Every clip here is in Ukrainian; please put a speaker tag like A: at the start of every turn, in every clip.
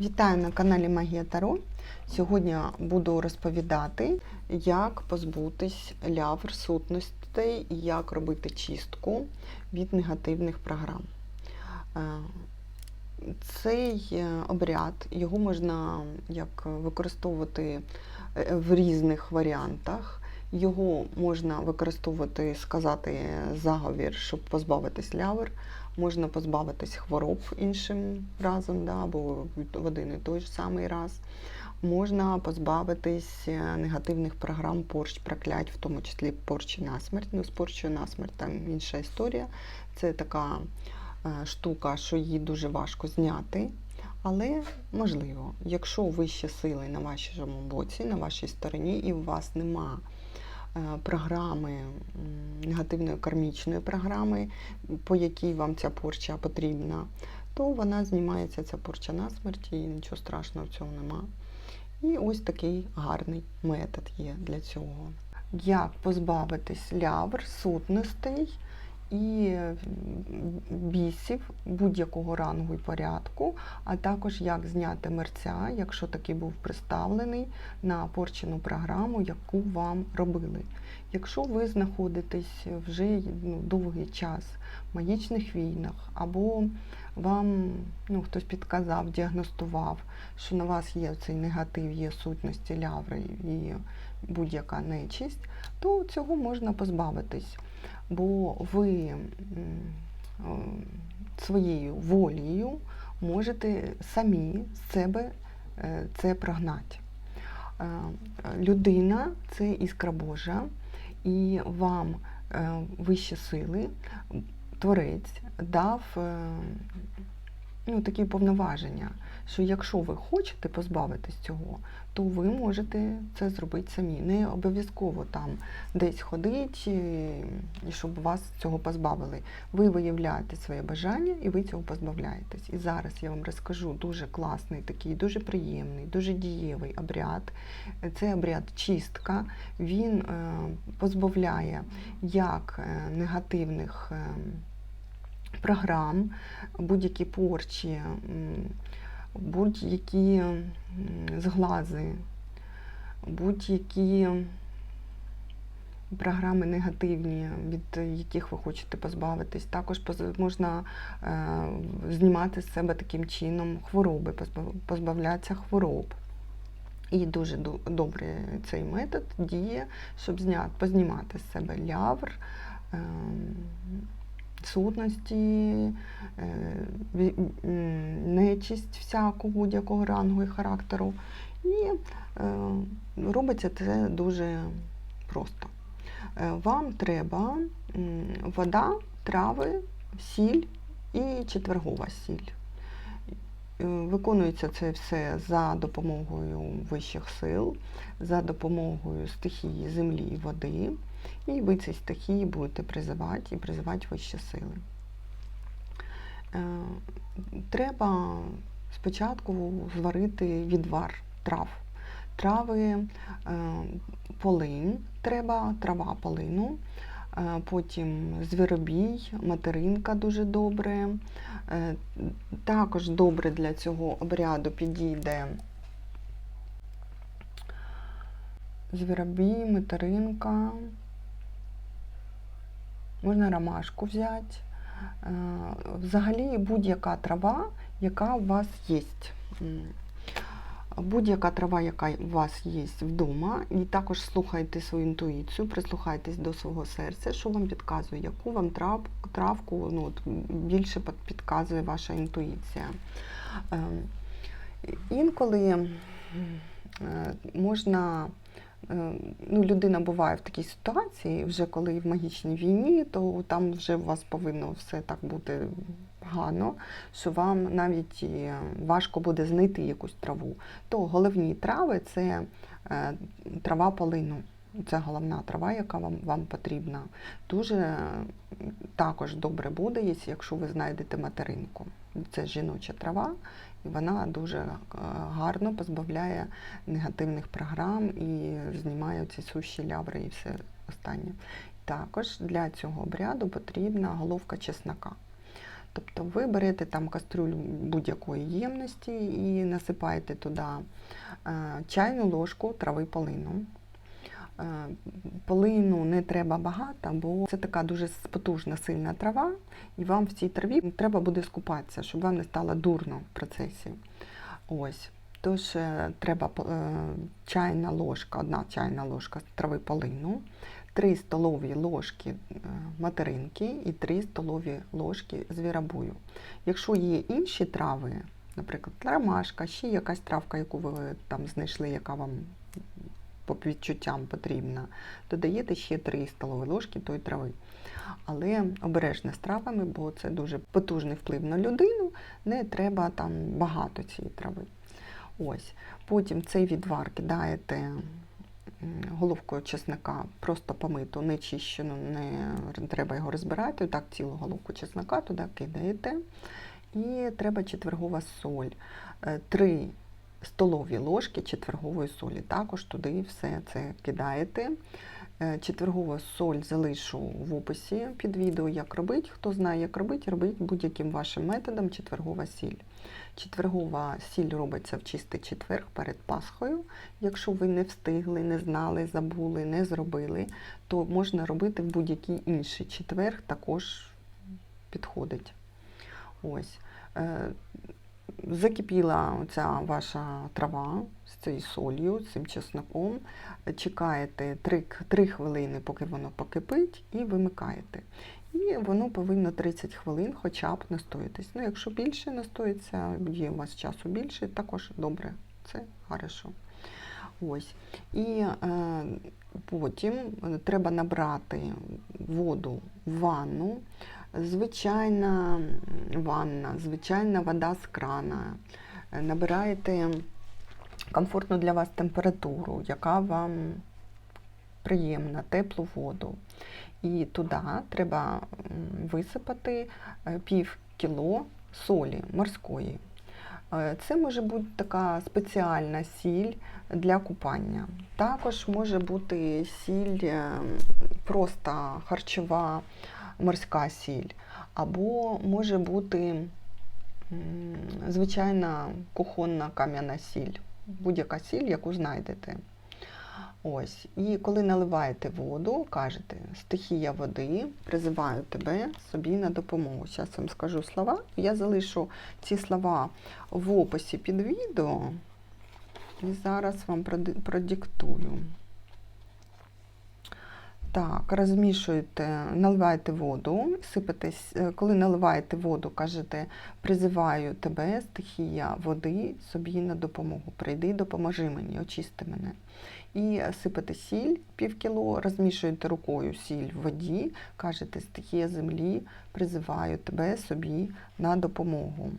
A: Вітаю на каналі Магія Таро. Сьогодні буду розповідати, як позбутись лявр сутностей і як робити чистку від негативних програм. Е, Цей е, обряд його можна як використовувати е, в різних варіантах. Його можна використовувати, сказати заговір, щоб позбавитись лявр, можна позбавитись хвороб іншим разом, да, або в один і той ж самий раз. Можна позбавитись е, негативних програм порч, проклять, в тому числі порчі на смерть. Ну, з порчою на смерть там інша історія. Це така е, штука, що її дуже важко зняти. Але можливо, якщо вищі сили на вашому боці, на вашій стороні, і у вас нема програми, негативної кармічної програми, по якій вам ця порча потрібна, то вона знімається, ця порча на смерті, і нічого страшного в цьому нема. І ось такий гарний метод є для цього. Як позбавитись лявр, сутностей і бісів будь-якого рангу і порядку, а також як зняти мерця, якщо такий був представлений на порчену програму, яку вам робили. Якщо ви знаходитесь вже ну, довгий час в магічних війнах, або вам ну, хтось підказав, діагностував, що на вас є цей негатив, є сутності ляври будь-яка нечисть, то цього можна позбавитись. Бо ви своєю волею можете самі з себе е, це прогнати. Е, Людина це іскра Божа, і вам е, вищі сили, творець дав е, ну, такі повноваження, що якщо ви хочете позбавитись цього, то ви можете це зробити самі. Не обов'язково там десь ходить, і щоб вас цього позбавили. Ви виявляєте своє бажання і ви цього позбавляєтесь. І зараз я вам розкажу дуже класний, такий, дуже приємний, дуже дієвий обряд. Це обряд чистка. Він е, позбавляє як е, негативних. Програм, будь-які порчі, будь-які зглази, будь-які програми негативні, від яких ви хочете позбавитись. Також можна е, знімати з себе таким чином хвороби, позбавлятися хвороб. І дуже ду- добре цей метод діє, щоб зняти, познімати з себе лявр, ем, сутності, е, нечисть всяку будь-якого рангу і характеру. І е, робиться це дуже просто. Е, Вам треба вода, трави, сіль і четвергова сіль. Виконується це все за допомогою вищих сил, за допомогою стихії землі і води. І ви ці стихії будете призивати і призивати вищі сили. Е, Треба спочатку зварити відвар трав. Трави е, полинь, треба трава полину, е, потім звіробій, материнка дуже добре. Також добре для цього обряду підійде звіробій, материнка. Можна ромашку взяти. Е, Взагалі будь-яка трава, яка у вас є. Будь-яка трава, яка у вас є вдома, і також слухайте свою інтуїцію, прислухайтесь до свого серця, що вам підказує, яку вам трав, травку ну, от, більше підказує ваша інтуїція. Е, Інколи е, можна ну, людина буває в такій ситуації, вже коли в магічній війні, то там вже у вас повинно все так бути погано, що вам навіть важко буде знайти якусь траву. То головні трави це е, трава полину. Це головна трава, яка вам, вам потрібна. Дуже е, також добре буде, якщо ви знайдете материнку. Це жіноча трава, і вона дуже е, гарно позбавляє негативних програм і знімає ці суші ляври і все останнє. Також для цього обряду потрібна головка чеснока. Тобто ви берете там кастрюлю будь-якої ємності і насипаєте туди е, чайну ложку трави полину. Е, Полину не треба багато, бо це така дуже потужна сильна трава, і вам в цій траві треба буде скупатися, щоб вам не стало дурно в процесі. Ось. Тож е, треба е, чайна ложка, одна чайна ложка трави полину, 3 столові ложки материнки і 3 столові ложки звіробою. Якщо є інші трави, наприклад, ромашка, ще якась травка, яку ви там знайшли, яка вам по відчуттям потрібна, додаєте ще 3 столові ложки тої трави. Але обережно з травами, бо це дуже потужний вплив на людину, не треба там багато цієї трави. Ось. Потім цей відвар кидаєте головкою чесника, просто помиту, не чищену, не треба його розбирати. Так цілу головку чеснока туди кидаєте. І треба четвергова соль. Е, Три столові ложки четвергової солі. Також туди все це кидаєте. Е, Четвергову соль залишу в описі під відео, як робити. Хто знає, як робити, робіть будь-яким вашим методом четвергова сіль. Четвергова сіль робиться в чистий четверг перед Пасхою. Якщо ви не встигли, не знали, забули, не зробили, то можна робити в будь-який інший четверг, також підходить. Ось. Е, Закипіла ця ваша трава з цією солью, з цим чесноком. Чекаєте 3, 3 хвилини, поки воно покипить, і вимикаєте. І воно повинно 30 хвилин хоча б настоїтись. Ну, якщо більше настоїться, є у вас часу більше, також добре, це хорошо. Ось. І е, потім треба набрати воду в ванну. Звичайна ванна, звичайна вода з крана. Е, Набираєте комфортну для вас температуру, яка вам приємна, теплу воду. І туди треба висипати е, пів кіло солі морської. Е, Це може бути така спеціальна сіль для купання. Також може бути сіль е, просто харчова морська сіль, або може бути звичайна кухонна кам'яна сіль, будь-яка сіль, яку знайдете. Ось. І коли наливаєте воду, кажете стихія води, призиваю тебе собі на допомогу. Зараз вам скажу слова. Я залишу ці слова в описі під відео і зараз вам продиктую. Так, розмішуєте, наливаєте воду, сипете, с- е, коли наливаєте воду, кажете, призиваю тебе, стихія води, собі на допомогу. Прийди, допоможи мені, очисти мене. І сипете сіль пів кіло, розмішуєте рукою сіль в воді, кажете, стихія землі, призиваю тебе собі на допомогу.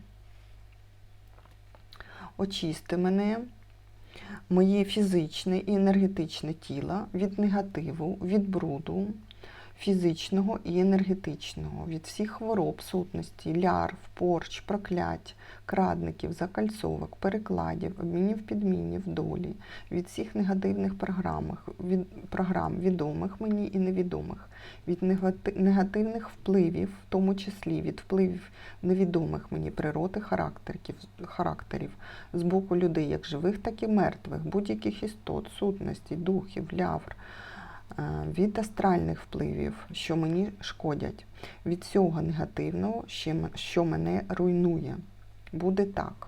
A: Очисти мене, моє фізичне і енергетичне тіло від негативу, від бруду, фізичного і енергетичного, від всіх хвороб, сутності, лярв, порч, проклять, крадників, закальцовок, перекладів, обмінів підмінів, долі, від всіх негативних програмах, від, програм, відомих мені і невідомих, від негативних впливів, в тому числі від впливів невідомих мені природи характерів, характерів з боку людей, як живих, так і мертвих, будь-яких істот, сутностей, духів, лявр, від астральних впливів, що мені шкодять, від всього негативного, що мене руйнує. Буде так.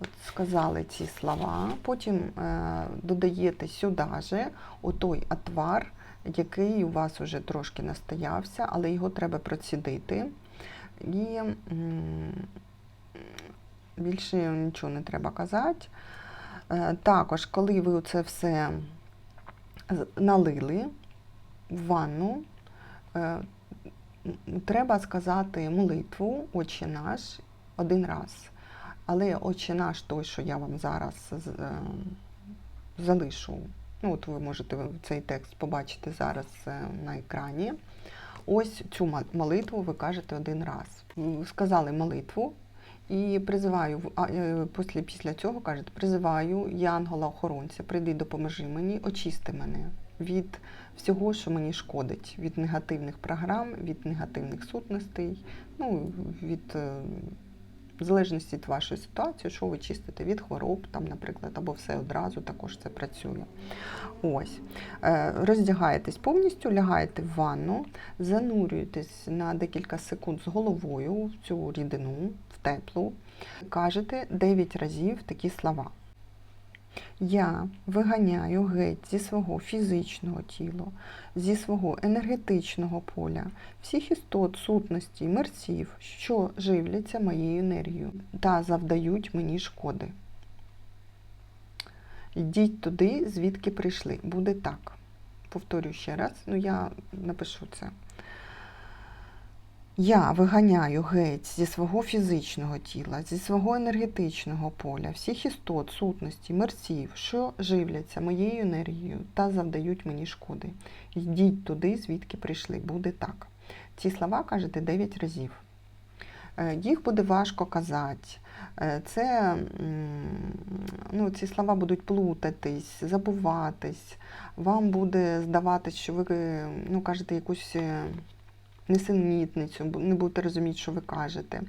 A: От сказали ці слова, потім е, додаєте сюди же отой отвар, який у вас вже трошки настоявся, але його треба процідити. І більше нічого не треба казати. Е, Також, коли ви це все налили в ванну, е, треба сказати молитву Отче наш один раз. Але Отче наш той, що я вам зараз е, залишу. Ну, от ви можете цей текст побачити зараз на екрані. Ось цю молитву ви кажете один раз. Сказали молитву і призиваю, е, після, після цього кажете, призиваю Янгола охоронця, прийди, допоможи мені, очисти мене. від всього, що мені шкодить, від негативних програм, від негативних сутностей, ну, від е, в залежності від вашої ситуації, що ви чистите від хвороб, там, наприклад, або все одразу також це працює. Ось. Е, Роздягаєтесь повністю, лягаєте в ванну, занурюєтесь на декілька секунд з головою в цю рідину, теплу, кажете 9 разів такі слова. Я виганяю геть зі свого фізичного тіла, зі свого енергетичного поля, всіх істот, сутностей, мерців, що живляться моєю енергією та завдають мені шкоди. Йдіть туди, звідки прийшли. Буде так. Повторюю ще раз, ну я напишу це. Я виганяю геть зі свого фізичного тіла, зі свого енергетичного поля, всіх істот, сутності, мерців, що живляться моєю енергією та завдають мені шкоди. Йдіть туди, звідки прийшли. Буде так. Ці слова кажете 9 разів. Е, Їх буде важко казати. Е, Це ну, ці слова будуть плутатись, забуватись. Вам буде здаватись, що ви ну, кажете якусь е, несенітницю, не будете розуміти, що ви кажете.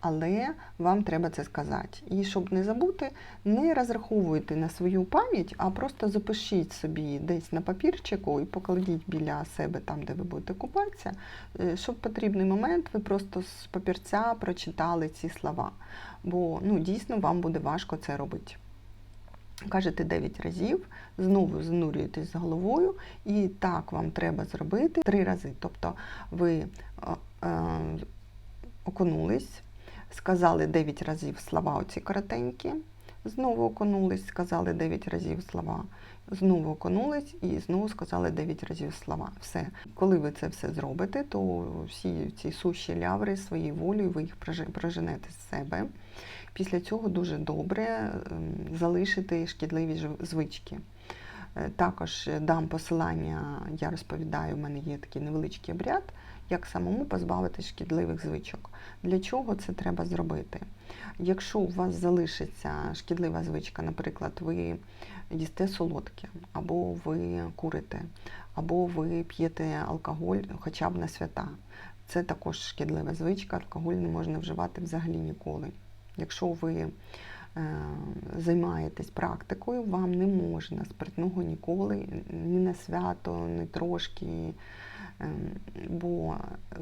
A: Але вам треба це сказати. І щоб не забути, не розраховуйте на свою пам'ять, а просто запишіть собі десь на папірчику і покладіть біля себе там, де ви будете купатися, е, щоб в потрібний момент ви просто з папірця прочитали ці слова. Бо ну, дійсно вам буде важко це робити. Кажете 9 разів, знову занурюєтесь з головою, і так вам треба зробити 3 рази. Тобто ви е, е, окунулись, сказали 9 разів слова оці коротенькі, знову окунулись, сказали 9 разів слова, знову окунулись і знову сказали 9 разів слова. Все. Коли ви це все зробите, то всі ці суші ляври своєю волею ви їх проженете з себе. Після цього дуже добре ем, залишити шкідливі звички. Е, Також дам посилання, я розповідаю, у мене є такий невеличкий обряд, як самому позбавитись шкідливих звичок. Для чого це треба зробити? Якщо у вас залишиться шкідлива звичка, наприклад, ви їсте солодке, або ви курите, або ви п'єте алкоголь хоча б на свята. Це також шкідлива звичка, алкоголь не можна вживати взагалі ніколи. Якщо ви е, займаєтесь практикою, вам не можна спиртного ніколи, ні на свято, ні трошки. Е, Бо е,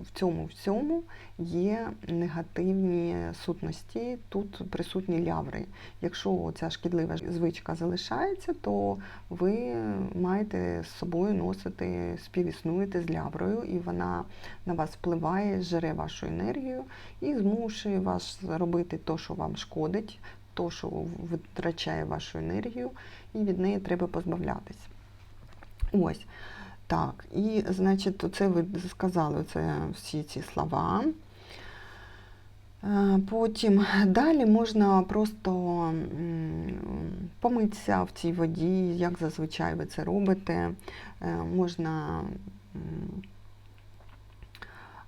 A: в цьому всьому є негативні сутності, тут присутні ляври. Якщо ця шкідлива звичка залишається, то ви маєте з собою носити, співіснуєте з ляврою, і вона на вас впливає, жере вашу енергію і змушує вас робити те, що вам шкодить, то, що витрачає вашу енергію, і від неї треба позбавлятись. Ось. Так, і, значить, це ви сказали це всі ці слова. Е, Потім далі можна просто помитися в цій воді, як зазвичай ви це робите. Е, Можна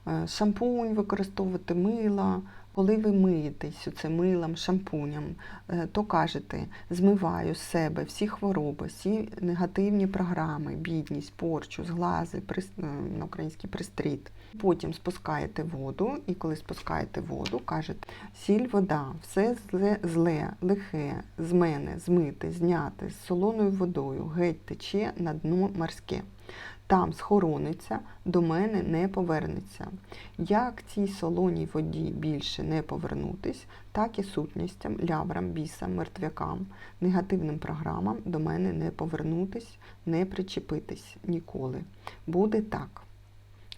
A: е, шампунь використовувати мила. Коли ви миєтесь це милом, шампунем, е, то кажете, змиваю з себе всі хвороби, всі негативні програми, бідність, порчу, зглази, прис- е, на український пристріт. Потім спускаєте воду, і коли спускаєте воду, кажете, сіль, вода, все зле, зле, лихе, з мене, змити, зняти з солоною водою, геть тече на дно морське. Там схорониться, до мене не повернеться. Як цій солоній воді більше не повернутись, так і сутністям, ляврам, бісам, мертвякам, негативним програмам до мене не повернутись, не причепитись ніколи. Буде так.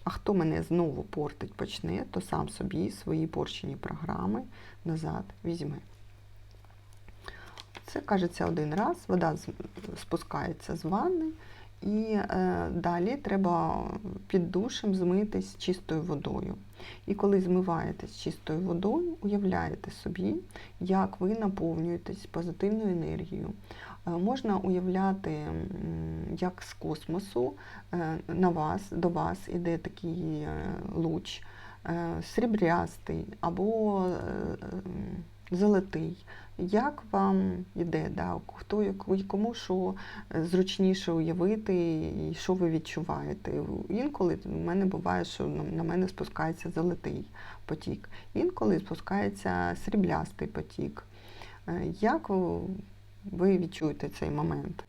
A: А хто мене знову портить почне, то сам собі свої порчені програми назад візьме. Це кажеться один раз, вода спускається з ванни, і е, далі треба під душем змитись чистою водою. І коли змиваєтесь чистою водою, уявляєте собі, як ви наповнюєтесь позитивною енергією. Е, Можна уявляти, як з космосу е, на вас, до вас іде такий е, луч, е, срібрястий або е, золотий. Як вам іде, да? хто кому що зручніше уявити і що ви відчуваєте. Інколи в мене буває, що на- мене спускається золотий потік, інколи спускається сріблястий потік. Е, Як ви- ви відчуєте цей момент?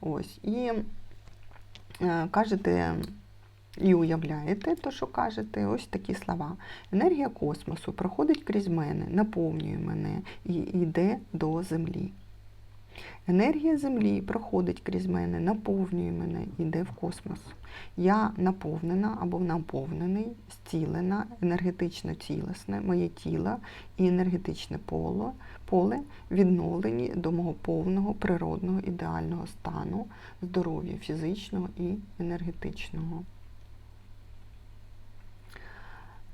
A: Ось. І е, кажете і уявляєте те, що кажете, ось такі слова. Енергія космосу проходить крізь мене, наповнює мене і йде до землі. Енергія землі проходить крізь мене, наповнює мене йде в космос. Я наповнена або наповнений, зцілена, енергетично цілісне, моє тіло і енергетичне поле, поле відновлені до мого повного природного ідеального стану здоров'я фізичного і енергетичного.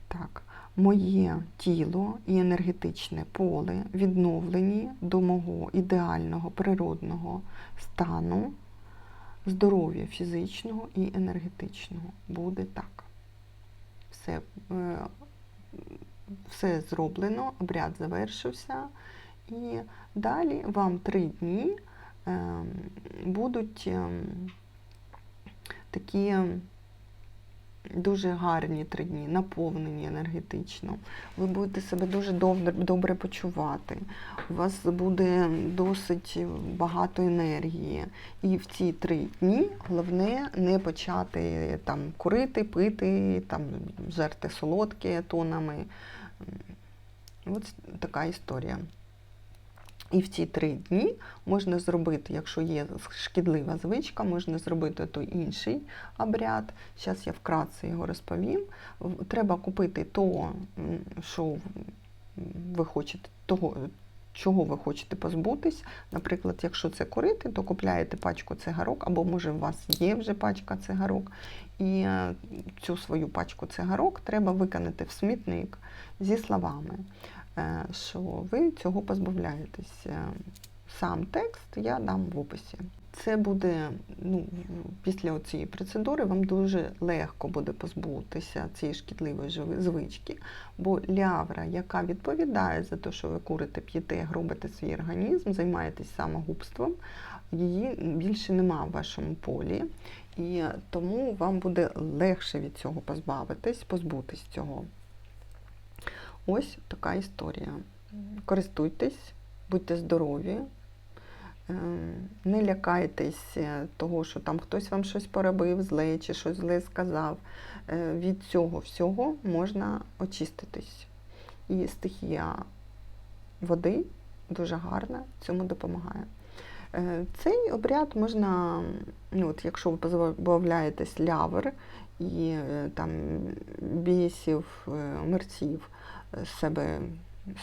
A: Так, моє тіло і енергетичне поле відновлені до мого ідеального природного стану здоров'я фізичного і енергетичного. Буде так. Все, е, все зроблено, обряд завершився. І далі вам три дні е, будуть е, такі дуже гарні три дні, наповнені енергетично. Ви будете себе дуже добре, почувати. У вас буде досить багато енергії. І в ці три дні головне не почати там курити, пити, там жерти солодке тонами. Ось така історія. І в ці три дні можна зробити, якщо є шкідлива звичка, можна зробити той інший обряд. Зараз я вкратце його розповім. Треба купити то, що ви хочете, того, чого ви хочете позбутись. Наприклад, якщо це курити, то купляєте пачку цигарок, або може у вас є вже пачка цигарок. І е, цю свою пачку цигарок треба виконати в смітник зі словами що ви цього позбавляєтесь. Е, Сам текст я дам в описі. Це буде ну, після цієї процедури вам дуже легко буде позбутися цієї шкідливої звички, бо лявра, яка відповідає за те, що ви курите, п'єте, гробите свій організм, займаєтесь самогубством, її більше нема в вашому полі. І тому вам буде легше від цього позбавитись, позбутись цього. Ось така історія. Користуйтесь, будьте здорові, ем, не лякайтесь е, того, що там хтось вам щось поробив зле чи щось зле сказав. Е, Від цього всього можна очиститись. І стихія води дуже гарна, цьому допомагає. Е, Цей обряд можна, ну, от якщо ви позбавляєтесь лявр і там бісів, мерців себе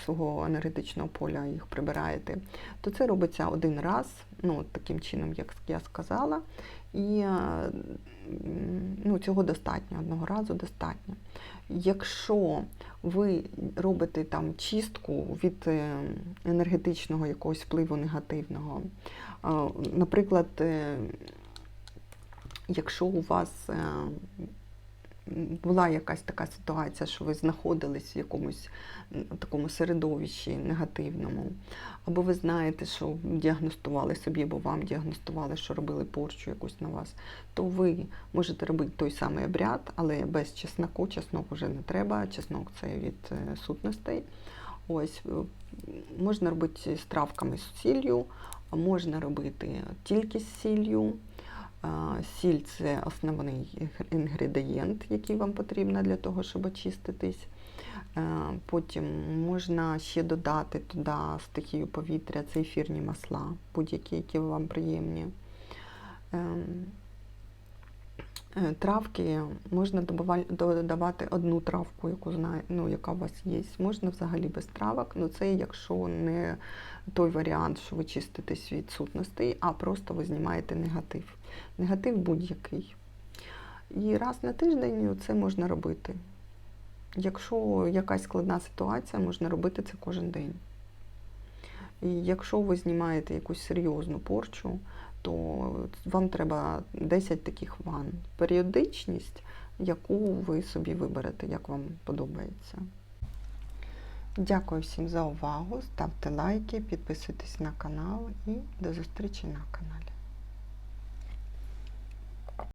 A: свого енергетичного поля їх прибираєте, то це робиться один раз, ну таким чином, як я сказала, і е, ну, цього достатньо, одного разу достатньо. Якщо ви робите там чистку від е, енергетичного якогось впливу негативного, е, наприклад, якщо у вас була якась така ситуація, що ви знаходились в якомусь такому середовищі негативному, або ви знаєте, що діагностували собі, або вам діагностували, що робили порчу якусь на вас, то ви можете робити той самий обряд, але без чесноку. Чеснок вже не треба, чеснок це від е, сутностей. Ось е, можна робити з травками з сіллю, можна робити тільки з сіллю. Сіль це основний інгредієнт, який вам потрібен для того, щоб очиститись. Е, Потім можна ще додати туди стихію повітря, це ефірні масла, будь-які, які вам приємні. Е, Травки можна додавати одну травку, яку знає, ну, яка у вас є. Можна взагалі без травок, ну це якщо не той варіант, що ви чиститесь від сутностей, а просто ви знімаєте негатив. Негатив будь-який. І раз на тиждень це можна робити. Якщо якась складна ситуація, можна робити це кожен день. І якщо ви знімаєте якусь серйозну порчу, то вам треба 10 таких ванн. Періодичність, яку ви собі виберете, як вам подобається. Дякую всім за увагу. Ставте лайки, підписуйтесь на канал і до зустрічі на каналі.